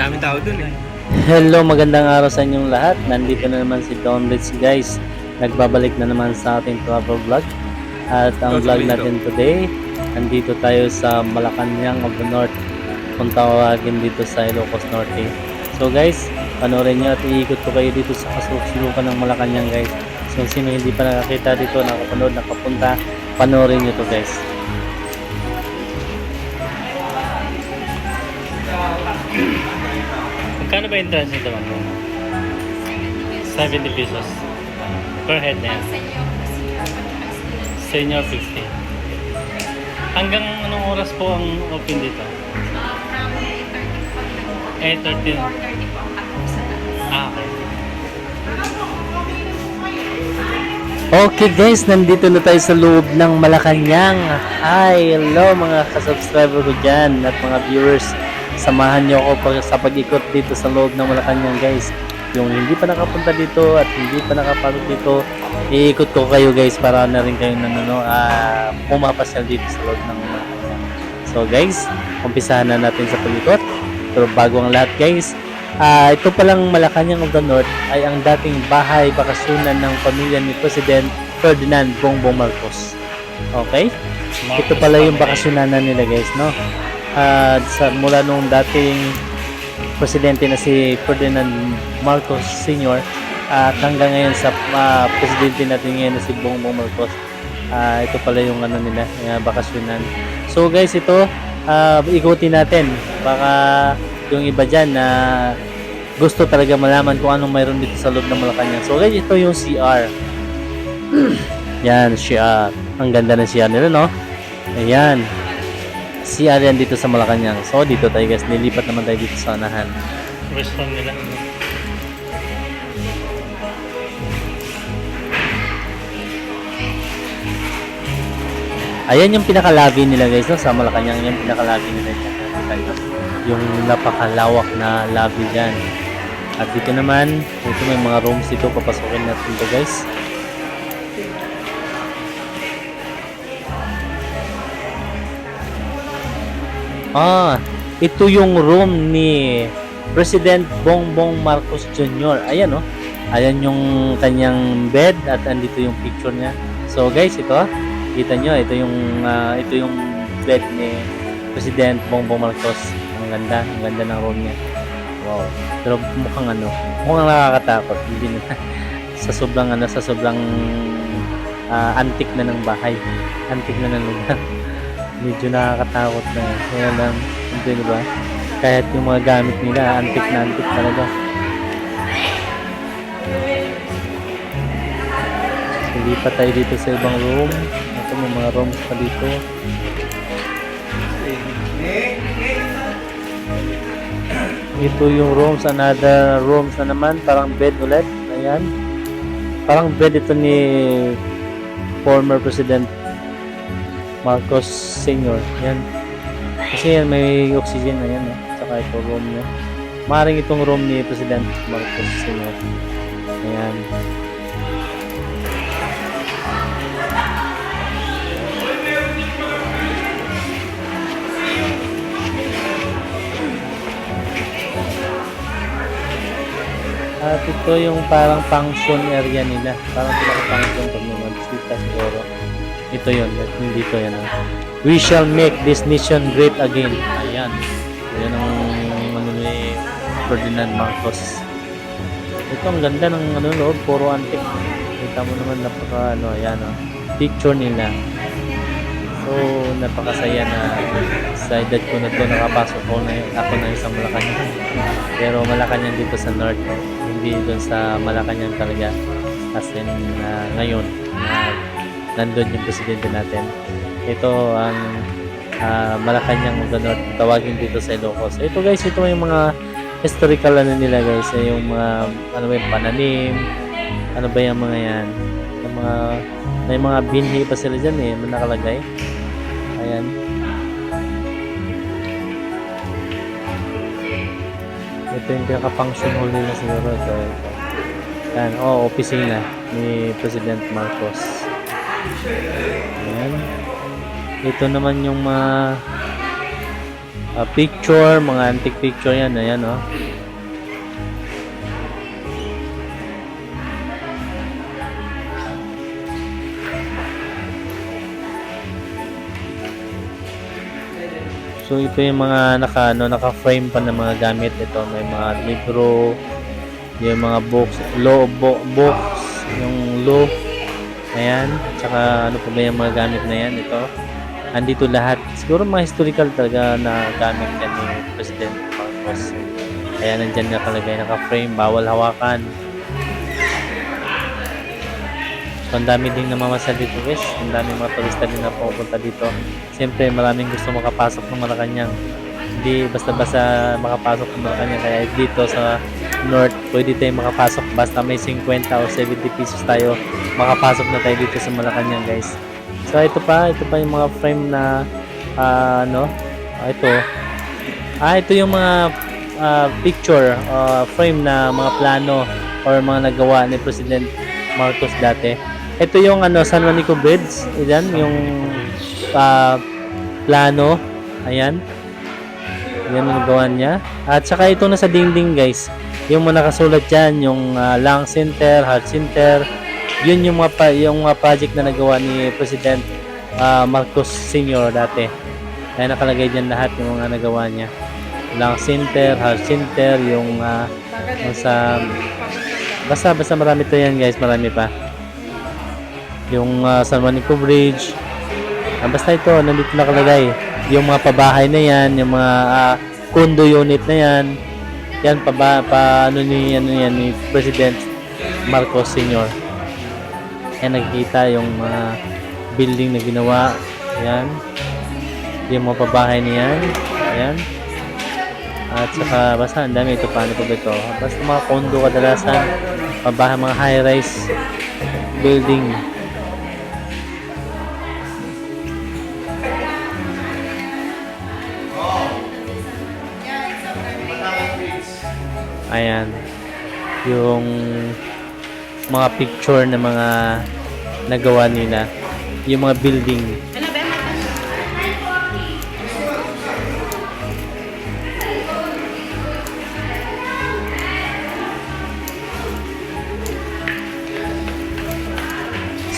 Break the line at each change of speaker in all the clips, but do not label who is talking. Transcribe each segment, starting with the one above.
Daming tao dun eh.
Hello, magandang araw sa inyong lahat. Nandito na naman si Don Rich guys. Nagbabalik na naman sa ating travel vlog. At ang vlog natin today, nandito tayo sa Malacanang of the North. Kung tawagin dito sa Ilocos Norte. So guys, panoorin nyo at iikot ko kayo dito sa kasulok-sulukan ng Malacanang guys. So sino hindi pa nakakita dito, nakapanood, nakapunta, panoorin nyo to guys. Ba entrance nito ma'am? 70 pesos. Per head na yan. Senior 50. Hanggang anong oras po ang open dito? 8.30. Ah, okay. Okay guys, nandito na tayo sa loob ng Malacanang. Hi, hello mga kasubscriber ko dyan at mga viewers. Samahan niyo ako sa pag-ikot dito sa loob ng Malacanang guys. Yung hindi pa nakapunta dito at hindi pa nakapasok dito, iikot ko kayo guys para na rin kayo nanono, ah pumapasyal dito sa loob ng Malacanang. So guys, umpisahan na natin sa pag-ikot. Pero bago ang lahat guys, Ah, ito palang Malacanang of the North ay ang dating bahay bakasyonan ng pamilya ni President Ferdinand Bongbong Marcos. Okay? Ito pala yung bakasyonanan nila guys, no? At sa, mula nung dating presidente na si Ferdinand Marcos Sr. at hanggang ngayon sa ah, presidente natin ngayon na si Bongbong Marcos. Ah, ito pala yung ano nila, yung bakasyonan. So guys, ito ah, ikutin natin. Baka yung iba dyan na gusto talaga malaman kung anong mayroon dito sa loob ng Malacanang. So guys, ito yung CR. Yan, CR. Ang ganda ng CR nila, no? Ayan. CR yan dito sa Malacanang. So dito tayo guys, nilipat naman tayo dito sa anahan. Restaurant nila. Ayan yung pinaka-lobby nila guys, no? Sa Malacanang yung pinaka-lobby nila dyan. Yung napakalawak na lobby dyan. At dito naman, dito may mga rooms dito. Papasukin natin to guys. Ah, ito yung room ni President Bongbong Marcos Jr. Ayan oh. Ayan yung kanyang bed at andito yung picture niya. So guys, ito ah. Kita nyo, ito yung ah, ito yung bed ni President Bongbong Marcos. Ang ganda, ang ganda ng room niya. Wow. Pero mukhang ano, mukhang nakakatakot. Hindi na sa sobrang ano, sa sobrang ah, antik na ng bahay. Antik na ng lugar. Medyo nakakatakot na. Kaya lang, hindi ba? Kahit yung mga gamit nila, antik na antik talaga. Hindi pa tayo dito sa ibang room. Ito may mga rooms pa dito. Ito yung rooms, another rooms na naman, parang bed ulit. Ayan. Parang bed ito ni former President Marcos Sr. Yan. Kasi yan, may oxygen na yan. Eh. Saka ito room niya. Maring itong room ni President Marcos Sr. Ayan. At ito yung parang function area nila. Parang pinaka-function pag may magsita siguro. Ito yun. At hindi to yan. ah. We shall make this nation great again. Ayan. Ayan ang ano ni Ferdinand Marcos. Ito ang ganda ng ano loob. Puro antique. Kita mo naman napaka ano. Ayan oh. Picture nila. So, napakasaya na sa edad ko na to nakapasok ko na ako na isang Malacanang. Pero Malacanang dito sa North, hindi doon sa Malacanang talaga. As in, ah, ngayon, na nandun yung presidente natin. Ito ang ah, Malacanang of tawagin dito sa Ilocos. Ito guys, ito yung mga historical ano nila guys, eh, yung mga ano ba yung pananim, ano ba yung mga yan, yung mga may mga binhi pa sila dyan eh, nakalagay. Ayan. Ito yung pinaka-function hall nila siguro. Ito, ito. Yan, oh, opisina ni President Marcos. Ayan. Ito naman yung mga ah, picture, mga antique picture yan. Ayan, oh. So ito yung mga naka ano, naka-frame pa ng mga gamit ito, may mga libro, yung mga books, law bo, books, yung law. Ayan, tsaka ano pa ba yung mga gamit na yan ito. Andito lahat. Siguro mga historical talaga na gamit yan ni President Marcos. Kaya nandyan nakalagay naka-frame, bawal hawakan. So, ang dami din namamasal dito guys. Ang dami mga turista din na pupunta dito. Siyempre, maraming gusto makapasok ng Malacanang. Hindi basta-basta makapasok ng Malacanang. Kaya dito sa North, pwede tayong makapasok. Basta may 50 o 70 pesos tayo, makapasok na tayo dito sa Malacanang guys. So, ito pa. Ito pa yung mga frame na ah, ano, ah, ito. Ah, ito yung mga ah, picture, ah, frame na mga plano or mga nagawa ni President Marcos dati. Ito yung ano San Juanico Bridge, ayan yung ah, plano. Ayan. Yan ang gawa niya. At saka ito na sa dingding guys. Yung mga nakasulat diyan, yung ah, lung center, heart center. Yun yung mga pa, yung mga project na nagawa ni President ah, Marcos Sr. dati. Kaya nakalagay diyan lahat yung mga nagawa niya. Lung center, heart center, yung ah, yung sa basta basta marami to yan guys, marami pa yung uh, San Juanico Bridge. Ah, basta ito, nandito nakalagay. Yung mga pabahay na yan, yung mga ah, condo unit na yan. Yan, pa, pa ano ni, ano yan, ni President Marcos Sr. Yan, nakikita yung mga building na ginawa. Yan. Yung mga pabahay na yan. Yan. At saka, basta ang dami ito, paano pa ba ito? Basta mga condo kadalasan, pabahay, mga high-rise building. Ayan. Yung mga picture na mga nagawa nila. Yung mga building.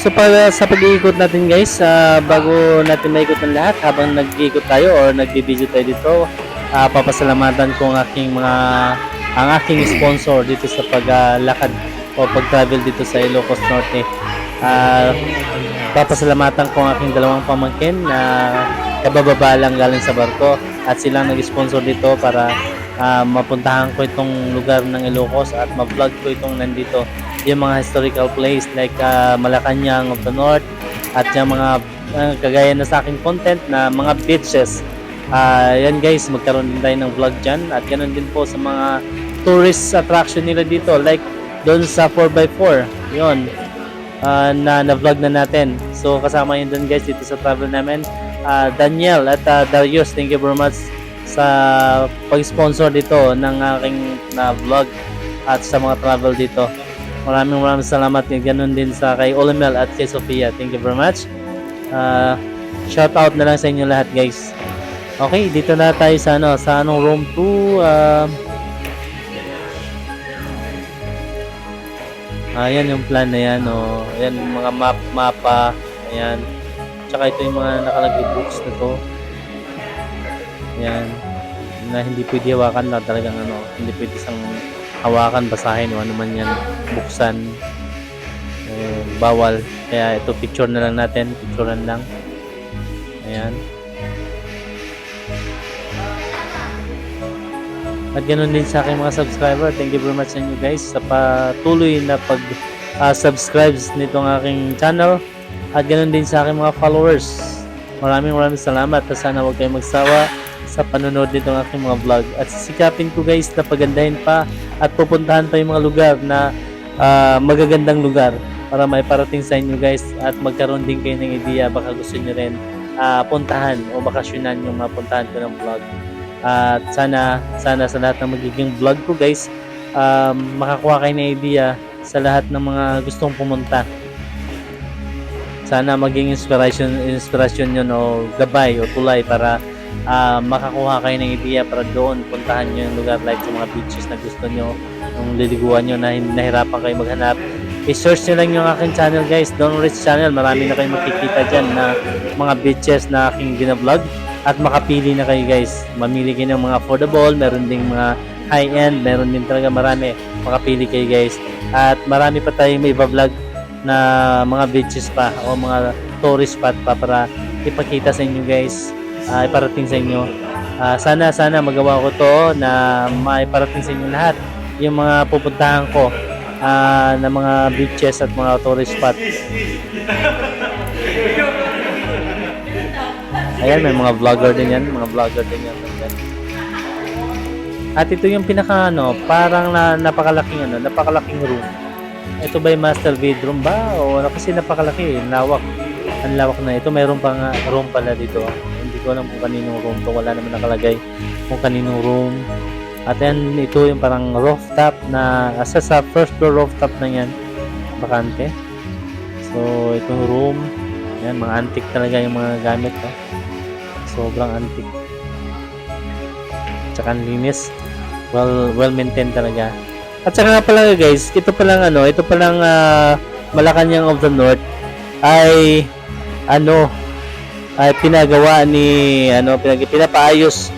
So para sa pag-iikot natin guys, ah, bago natin maikot ng lahat habang nag-iikot tayo or nag-video tayo dito, ah, papasalamatan ko ang aking mga ang aking sponsor dito sa paglakad o pag-travel dito sa Ilocos Norte. Ah, papasalamatan ko ang aking dalawang pamangkin na kabababa lang galing sa barko at sila nag-sponsor dito para ah, mapuntahan ko itong lugar ng Ilocos at ma-vlog ko itong nandito yung mga historical place like ah, Malacanang of the North at yung mga ah, kagaya na sa aking content na mga beaches Ah, yan guys, magkaroon din tayo ng vlog dyan. At ganun din po sa mga tourist attraction nila dito. Like doon sa 4x4. Yun. ah, na na-vlog na natin. So kasama yun doon guys dito sa travel namin. Ah, Daniel at ah, Darius, thank you very much sa pag-sponsor dito ng aking na vlog at sa mga travel dito. Maraming maraming salamat. Ganun din sa kay Olimel at kay Sofia. Thank you very much. Ah, shout out na lang sa inyo lahat guys. Okay, dito na tayo sa ano, sa anong room 2. Um, ayan yung plan na yan, oh. Ayan yung mga map, mapa. Ayan. Tsaka ito yung mga nakalagay books na to. Ayan. Na hindi pwede hawakan na talagang ano, hindi pwede isang hawakan, basahin o ano man yan, buksan. Eh, bawal. Kaya ito picture na lang natin, picturean lang. Ayan. At ganoon din sa aking mga subscriber. Thank you very much sa inyo guys sa patuloy na pag ah, subscribe nitong aking channel. At ganoon din sa aking mga followers. Maraming maraming salamat at sana huwag kayong magsawa sa panonood nitong aking mga vlog. At sisikapin ko guys na pagandahin pa at pupuntahan pa yung mga lugar na ah, magagandang lugar para may parating sa inyo guys at magkaroon din kayo ng idea baka gusto nyo rin ah, puntahan o bakasyonan yung mapuntahan ko ng vlog. At sana, sana sa lahat ng magiging vlog ko guys, um, makakuha kayo ng idea sa lahat ng mga gustong pumunta. Sana maging inspiration, inspiration yun o gabay o tulay para ah, makakuha kayo ng idea para doon puntahan nyo yung lugar like sa mga beaches na gusto nyo yung liliguan nyo na nahirapan kayo maghanap. I-search nyo lang yung aking channel guys Don Rich Channel. Marami na kayong makikita dyan na mga beaches na aking binablog at makapili na kayo guys. Mamili kayo ng mga affordable meron ding mga high end meron din talaga marami. Makapili kayo guys. At marami pa tayong may vlog na mga beaches pa o mga tourist spot pa para ipakita sa inyo guys. Ah, iparating sa inyo. Ah, sana sana magawa ko to na maiparating sa inyo lahat yung mga pupuntahan ko ah, na mga beaches at mga tourist spot ayan may mga vlogger din yan mga vlogger din yan at ito yung pinaka ano parang na, napakalaking ano napakalaking room. Ito ba yung master bedroom ba? O ano kasi napakalaki ang lawak. Ang lawak na ito mayroon pang ah, room pala dito. Hindi ko alam kung kaninong room to wala naman nakalagay kung kaninong room. At yan ito yung parang rooftop na asa sa first floor rooftop na yan bakante. So itong room yan mga antique talaga yung mga gamit no? Sobrang antique tsaka linis. Well well maintained talaga. At saka nga pala guys ito palang ano ito palang ah, Malacanang of the North ay ano ay pinagawa ni ano pinag pinapaayos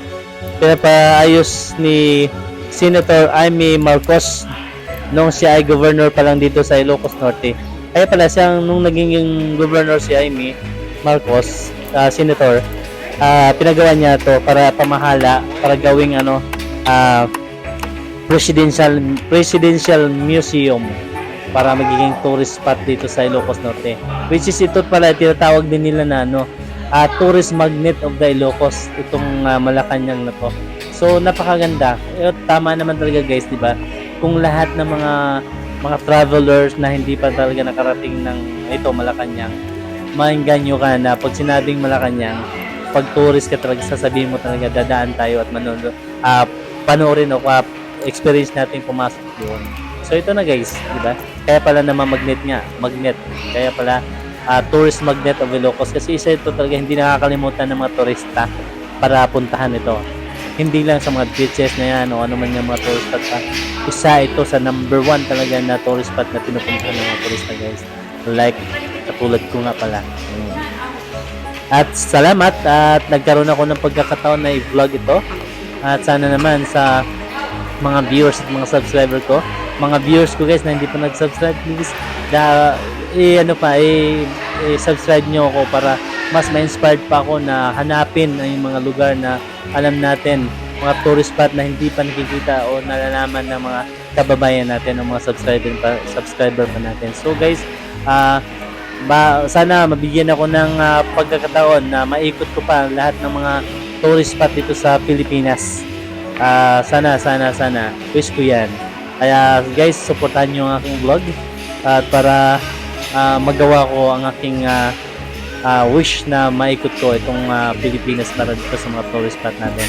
pinapaayos ni Senator Amy Marcos nung siya ay governor pa lang dito sa Ilocos Norte. Kaya pala siyang nung naging governor si Amy Marcos, ah, senator, ah, pinagawa niya to para pamahala, para gawing ano, ah, presidential presidential museum para magiging tourist spot dito sa Ilocos Norte. Which is ito pala tinatawag din nila na ano, ah, tourist magnet of the Ilocos itong ah, Malacanang na to. So napakaganda. Eh, tama naman talaga guys, 'di ba? Kung lahat ng mga mga travelers na hindi pa talaga nakarating ng ito Malacanang, maingganyo ka na pag sinabing Malacanang, pag tourist ka talaga sasabihin mo talaga dadaan tayo at manonood ah panoorin o ah, experience natin pumasok doon. So ito na guys, di ba? Kaya pala naman magnet nga, magnet. Kaya pala ah, tourist magnet of Ilocos kasi isa ito talaga hindi nakakalimutan ng mga turista para puntahan ito. Hindi lang sa mga beaches na yan o ano man yung mga tourist spot pa. Isa ito sa number one talaga na tourist spot na pinupuntahan ng mga turista guys. Like katulad ko nga pala. Mm. At salamat at nagkaroon ako ng pagkakataon na i-vlog ito. At sana naman sa mga viewers at mga subscriber ko, mga viewers ko guys na hindi pa nag-subscribe, please da i ano pa i, subscribe nyo ako para mas ma-inspired pa ako na hanapin ang mga lugar na alam natin mga tourist spot na hindi pa nakikita o nalalaman ng mga kababayan natin ng mga subscriber pa, subscriber pa natin. So guys, ah ba, sana mabigyan ako ng ah, pagkakataon na maikot ko pa lahat ng mga tourist spot dito sa Pilipinas. Ah, sana, sana, sana. Wish ko yan. Kaya guys, supportahan nyo ang aking vlog at para ah, magawa ko ang aking ah, ah, wish na maikot ko itong ah, Pilipinas para dito sa mga tourist spot natin.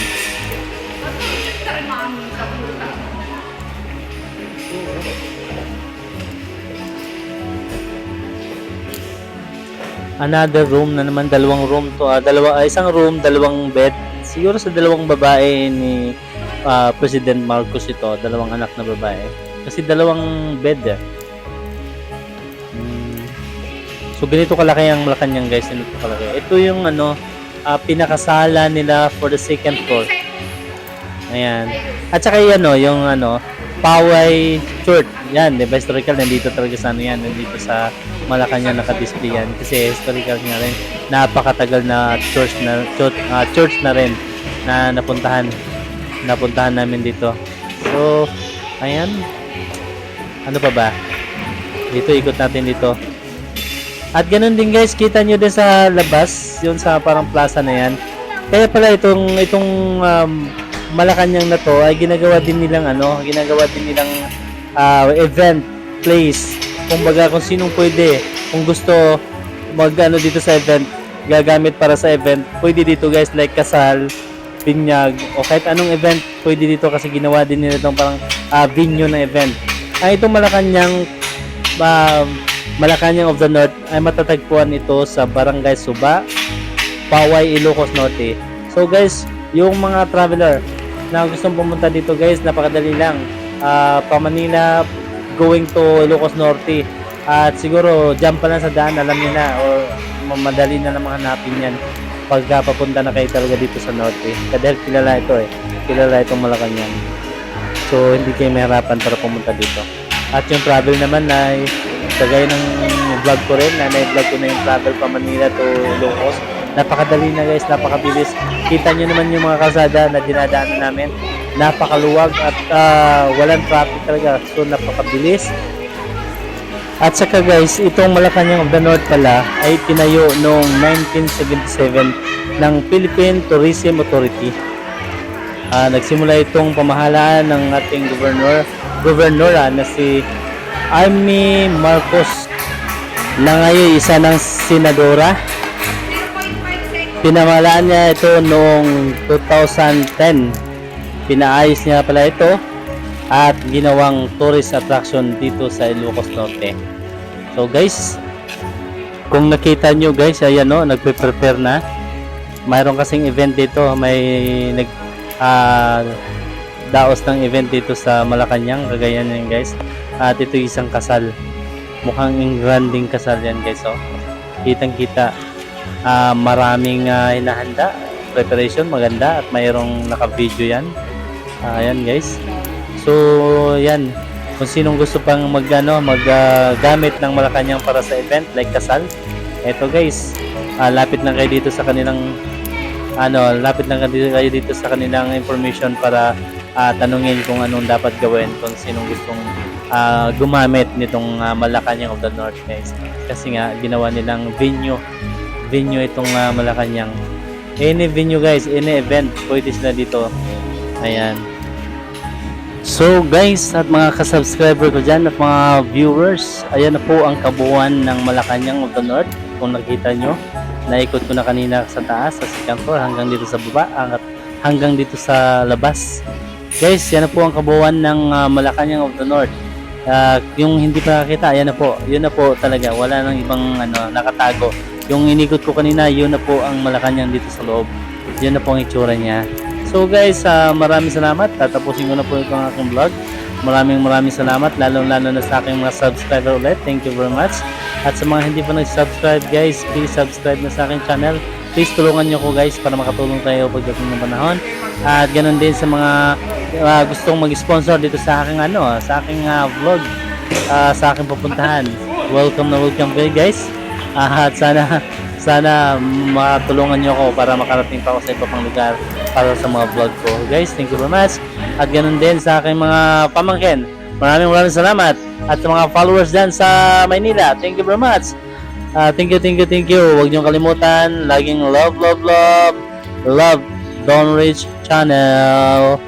Another room na naman, dalawang room to. ah, dalawa, ah, isang room, dalawang bed. Siguro sa dalawang babae ni ah, President Marcos ito, dalawang anak na babae. Kasi dalawang bed eh. Mm. So ganito kalaki ang Malacanang guys, ganito kalaki. Ito yung ano, ah, pinakasala nila for the second floor. Ayan. At saka yung ano, yung ano, Paway Church. Yan, di ba historical nandito talaga sa ano yan, nandito sa Malacanang naka-display yan kasi historical nga rin. Napakatagal na church na church, ah, church na rin na napuntahan napuntahan namin dito. So, ayan. Ano pa ba? Dito ikot natin dito. At ganun din guys, kita nyo din sa labas, yun sa parang plaza na yan. Kaya pala itong itong um, Malacanang na to ay ginagawa din nilang ano, ginagawa din nilang ah, event place. Kumbaga kung sinong pwede, kung gusto mag ano dito sa event, gagamit para sa event, pwede dito guys like kasal, binyag, o kahit anong event, pwede dito kasi ginawa din nila itong parang ah, venue ng event. Ay itong Malacanang ah, Malacanang of the North ay matatagpuan ito sa Barangay Suba, Paway, Ilocos Norte. So guys, yung mga traveler na gustong pumunta dito guys, napakadali lang. Ah, pa Manila going to Ilocos Norte. At siguro jump pa lang sa daan, alam niyo na or madali na namang hanapin yan pagka papunta na kayo talaga dito sa Norte. Dahil kilala ito eh. Kilala itong Malacanang. So hindi kayo mahirapan para pumunta dito. At yung travel naman ay kagaya ng vlog ko rin, na na-vlog ko na yung travel pa Manila to Ilocos. Napakadali na guys, napakabilis. Kita nyo naman yung mga kalsada na dinadaanan namin. Napakaluwag at ah, walang traffic talaga. So napakabilis. At saka guys, itong Malacanang of the North pala ay tinayo noong 1977 ng Philippine Tourism Authority. Ah, nagsimula itong pamahalaan ng ating gobernador ah, na si Amy Marcos na ngayon isa ng senadora. Pinamahalaan niya ito noong 2010. Pinaayos niya pala ito at ginawang tourist attraction dito sa Ilocos Norte. So guys, kung nakita nyo guys, ayan no, nagpe-prepare na. Mayroon kasing event dito, may nag ah, daos ng event dito sa Malacanang, kagaya yan guys. At ito isang kasal. Mukhang engranding kasal yan guys. Oh. Kitang ah, maraming ah, hinahanda. Preparation maganda at mayroong naka-video yan. Ah, ayan guys. So, yan. Kung sinong gusto pang mag, ano, maggamit ng Malacanang para sa event like kasal, eto guys, ah, lapit lang kayo dito sa kanilang ano, lapit lang kayo dito sa kanilang information para ah, tanungin kung anong dapat gawin kung sinong gustong ah, gumamit nitong ah, Malacanang of the North guys. Kasi nga ginawa nilang venue venue itong ah, Malacanang. Any venue guys, any event, pwede sila dito. Ayan. So guys at mga kasubscriber ko dyan at mga viewers, ayan na po ang kabuuan ng Malacanang of the North. Kung nakita nyo, naikot ko na kanina sa taas, sa second floor hanggang dito sa baba, hanggang, dito sa labas. Guys, yan na po ang kabuuan ng ah, Malacanang of the North. Ah, yung hindi pa nakakita, ayan na po. Yun na po talaga. Wala nang ibang ano, nakatago. Yung inikot ko kanina, yun na po ang Malacanang dito sa loob. Yun na po ang itsura niya. So guys, ah, maraming salamat. Tatapusin ko na po itong aking vlog. Maraming maraming salamat, lalong-lalo na sa aking mga subscriber ulit. Thank you very much. At sa mga hindi pa nag-subscribe guys, please subscribe na sa aking channel. Please tulungan nyo ko guys para makatulong tayo pagdating ng panahon. At ganun din sa mga ah, gustong mag-sponsor dito sa aking ano, sa aking ah, vlog, ah, sa aking pupuntahan. Welcome na welcome kayo guys. At sana sana matulungan nyo ako para makarating pa ako sa iba pang lugar para sa mga vlog ko. Guys, thank you very much. At ganun din sa aking mga pamangkin. Maraming maraming salamat. At sa mga followers dyan sa Maynila, thank you very much. Ah, thank you, thank you, thank you. Huwag niyong kalimutan, laging love, love, love, love, Don Rich Channel.